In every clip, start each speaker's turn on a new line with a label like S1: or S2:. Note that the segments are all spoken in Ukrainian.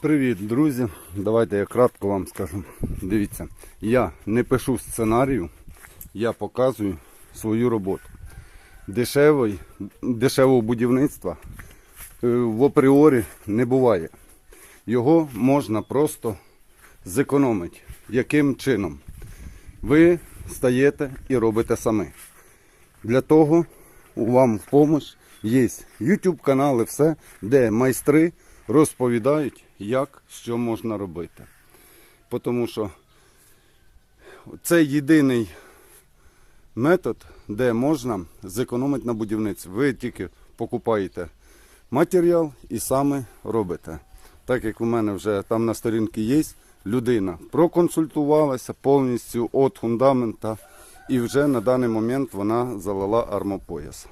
S1: Привіт, друзі! Давайте я кратко вам скажу. Дивіться, я не пишу сценарію, я показую свою роботу. Дешевої, дешевого будівництва е, в апріорі не буває. Його можна просто зекономити. Яким чином? Ви стаєте і робите самі. Для того вам в допомогу є YouTube канали, все, де майстри розповідають, як що можна робити. Тому що це єдиний метод, де можна зекономити на будівництві. Ви тільки покупаєте матеріал і саме робите. Так як у мене вже там на сторінці є, людина проконсультувалася повністю від фундамента і вже на даний момент вона залила армопояс.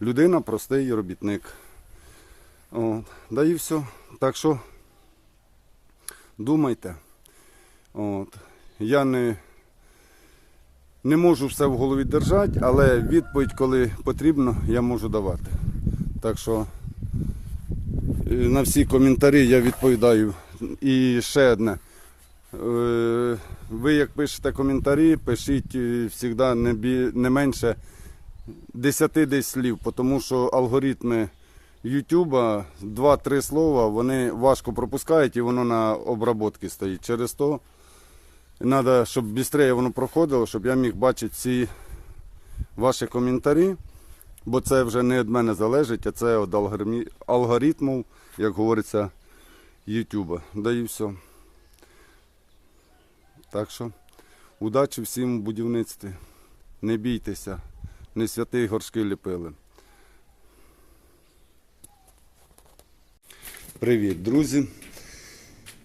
S1: Людина простий робітник. От. Да і все. Так що думайте. От. Я не, не можу все в голові держати, але відповідь, коли потрібно, я можу давати. Так що е, на всі коментарі я відповідаю. І ще одне. Е, Ви як пишете коментарі, пишіть завжди бі- не менше 10 десь слів, тому що алгоритми Ютуба 2-3 слова вони важко пропускають і воно на обработці стоїть. Через то треба, щоб швидше воно проходило, щоб я міг бачити всі ваші коментарі, бо це вже не від мене залежить, а це від алгоритмів, як говориться, Ютуба. Да і все. Так що, удачі всім у будівництві. Не бійтеся, не святий горшки ліпили. Привіт, друзі.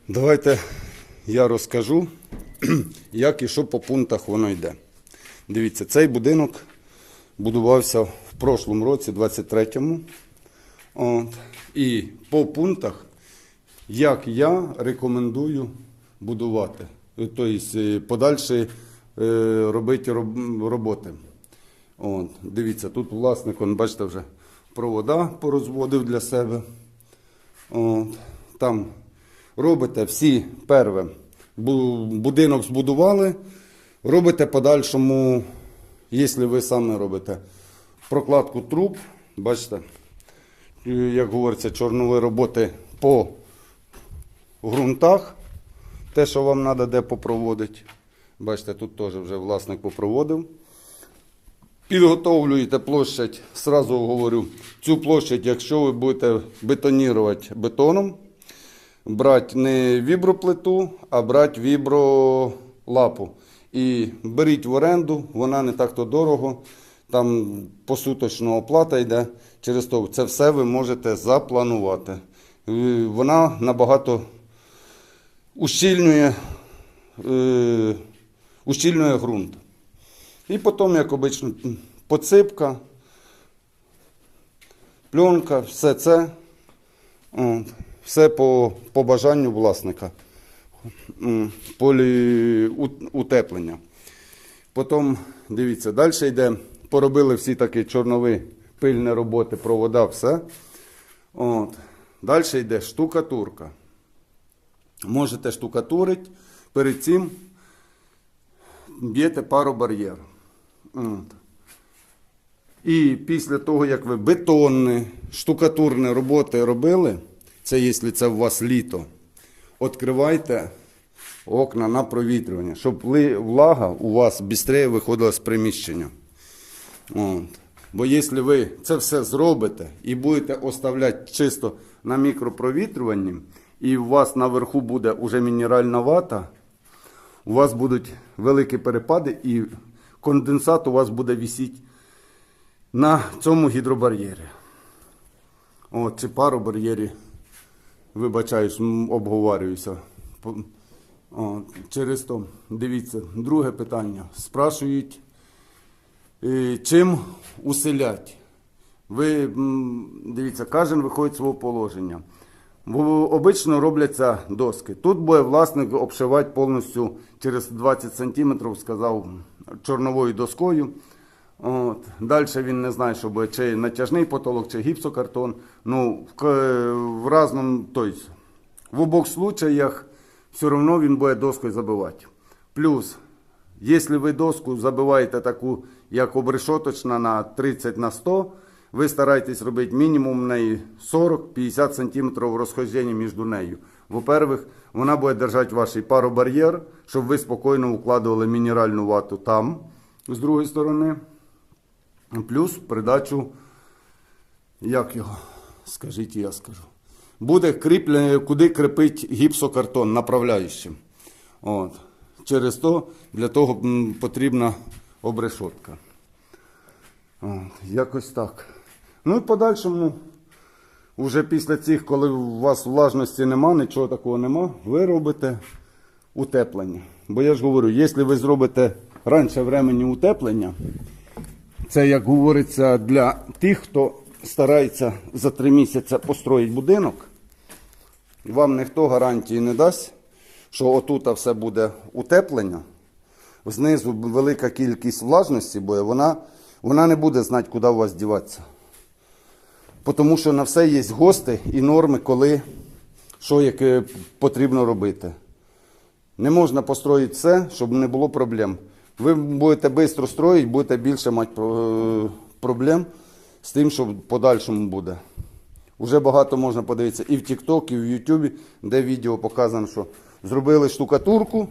S1: Давайте я розкажу, як і що по пунктах воно йде. Дивіться, цей будинок будувався в прошлому році, 23-му. От. І по пунктах, як я рекомендую будувати. Тобто е, подальші е, робити роб- роботи. От. Дивіться, тут власник, он, бачите, вже провода порозводив для себе. Там робите всі перве. Будинок збудували, робите подальшому, якщо ви самі робите, прокладку труб, бачите, як говориться, чорнові роботи по ґрунтах, те, що вам треба де попроводити. Бачите, тут теж вже власник попроводив. Підготовлюєте площадь, сразу говорю, цю площадь, якщо ви будете бетонувати бетоном, брати не віброплиту, а брати вібролапу. І беріть в оренду, вона не так то дорого, там посуточна оплата йде. Через то це все ви можете запланувати. Е, Вона набагато ущільнює, е, ущільнює ґрунт. І потім, як обично, поципка, пленка, все це, все по, по бажанню власника. М, Полі у- утеплення. Потім, дивіться, далі йде, поробили всі такі чорнові пильні роботи, провода, все. От. Далі йде штукатурка. Можете штукатурити, перед цим б'єте паробар'єр. От. І після того, як ви бетонні, штукатурні роботи робили, це якщо це у вас літо, відкривайте окна на провітрювання, щоб влага у вас швидше виходила з приміщення. От. Бо якщо ви це все зробите і будете оставляти чисто на мікропровітрюванні, і у вас наверху буде уже мінеральна вата, у вас будуть великі перепади, і конденсат у вас буде висіти на цьому гідробар'єрі. От, чи паробар'єрі, вибачаюсь, обговорююся. По- через то, дивіться, друге питання. Спрашують, е, чим уселять. Ви дивіться, кожен виходить з свого положення. Обично робляться доски. Тут буде власник обшивати повністю через 20 см, сказав, чорновою доскою. От. Далі він не знає, що чи натяжний потолок, чи гіпсокартон. Ну, в, в разному, тобто, В обох случаях все одно він буде доскою забивати. Плюс, якщо ви доску забиваєте таку, як обрешоточна на 30 на 100, ви стараєтесь робити мінімум неї 40-50 см розхождення між нею. Во-первых, вона буде держати ваш паробар'єр, щоб ви спокійно укладували мінеральну вату там, з другої сторони. Плюс придачу, як його, скажіть, я скажу. Буде кріплення, куди кріпить гіпсокартон направляючим. От. Через то для того потрібна обрешотка. От. Якось так. Ну і подальшому, вже після цих, коли у вас влажності нема, нічого такого нема, ви робите утеплення. Бо я ж говорю, якщо ви зробите раніше времени утеплення, це, як говориться, для тих, хто старається за три місяці построїти будинок. Вам ніхто гарантії не дасть, що отут все буде утеплення. Знизу велика кількість влажності буде, вона, вона не буде знати, куди у вас діватися. Тому що на все є гости і норми, коли що яке потрібно робити. Не можна построїти все, щоб не було проблем. Ви будете швидко строїти, будете більше мати е, проблем з тим, що в подальшому буде. Уже багато можна подивитися і в TikTok, і в YouTube, де відео показано, що зробили штукатурку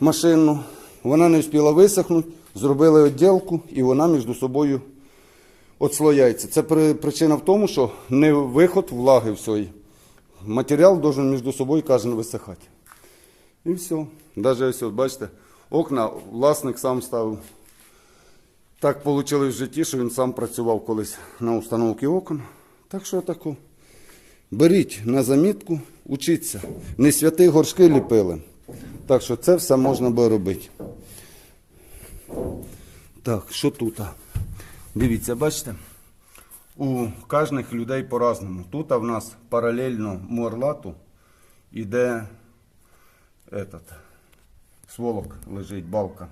S1: машинну, вона не встигла висохнути, зробили відділку і вона між собою отслояється. Це причина в тому, що не виход влаги всієї. Матеріал должен між собою кожен висихати. І все. Даже ось, бачите, окна власник сам ставив. Так вийшло в житті, що він сам працював колись на установці окон. Так що тако. Беріть на замітку, учіться. Не святі горшки ліпили. Так що це все можна би робити. Так, що тут? Дивіться, бачите? У кожних людей по-разному. Тут в нас паралельно муарлату іде этот, сволок лежить, балка.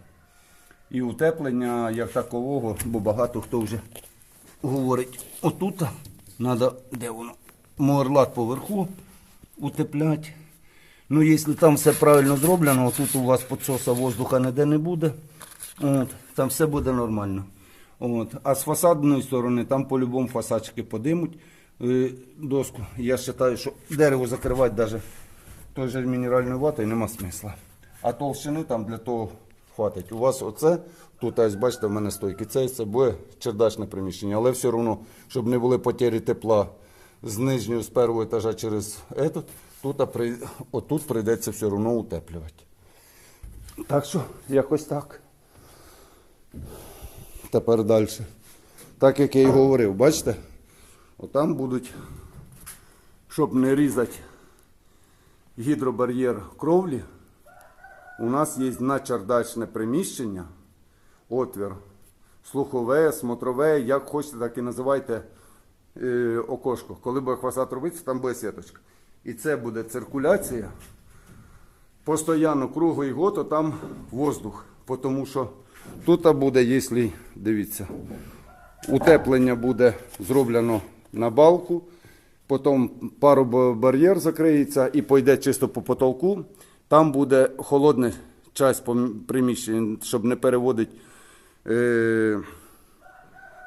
S1: І утеплення як такового, бо багато хто вже говорить, отут треба, де воно, муарлат поверху утеплять. Ну, якщо там все правильно зроблено, тут у вас підсоса воздуха ніде не буде, от, там все буде нормально. От. А з фасадної сторони там по-любому фасадчики подимуть е, доску. Я вважаю, що дерево закривати навіть той же мінеральною ватою нема смисла. А толщини там для того хватить. У вас оце, тут ось бачите, в мене стойки, це, це буде чердачне приміщення, але все одно, щоб не були потері тепла з нижнього, з першого етажа через этот, тут, отут прийдеться все одно утеплювати. Так що, якось так. Тепер далі. Так як я і говорив, бачите? Отам будуть, щоб не різати гідробар'єр кровлі, у нас є начердачне приміщення, отвір, слухове, смотрове, як хочете, так і називайте е, окошко. Коли буде хвасат робитися, там буде сіточка. І це буде циркуляція. Постоянно круглий год, а там воздух. Тому що тут буде, якщо, дивіться, утеплення буде зроблено на балку, потім паробар'єр закриється і пойде чисто по потолку. Там буде холодна пом- приміщення, щоб не переводити е,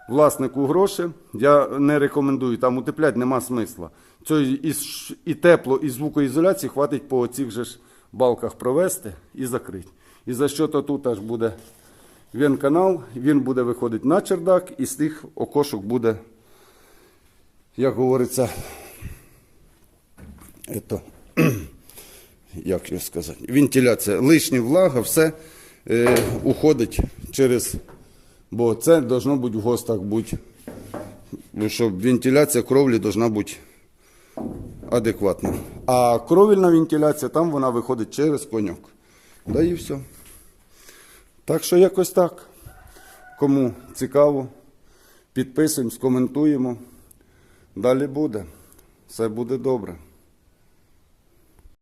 S1: власнику гроші. Я не рекомендую, там утепляти нема смисла. Це і, і тепло, і звукоізоляції хватить по цих же ж балках провести і закрити. І за що то тут аж буде вен-канал, він буде виходити на чердак, і з тих окошок буде, як говориться, ето, як його сказати, вентиляція, лишня влага, все е, уходить через, бо це должно бути в гостах бути, щоб вентиляція кровлі должна бути адекватна. А кровільна вентиляція, там вона виходить через коньок. Да і все. Так що якось так. Кому цікаво, підписуємось, коментуємо. Далі буде. Все буде добре.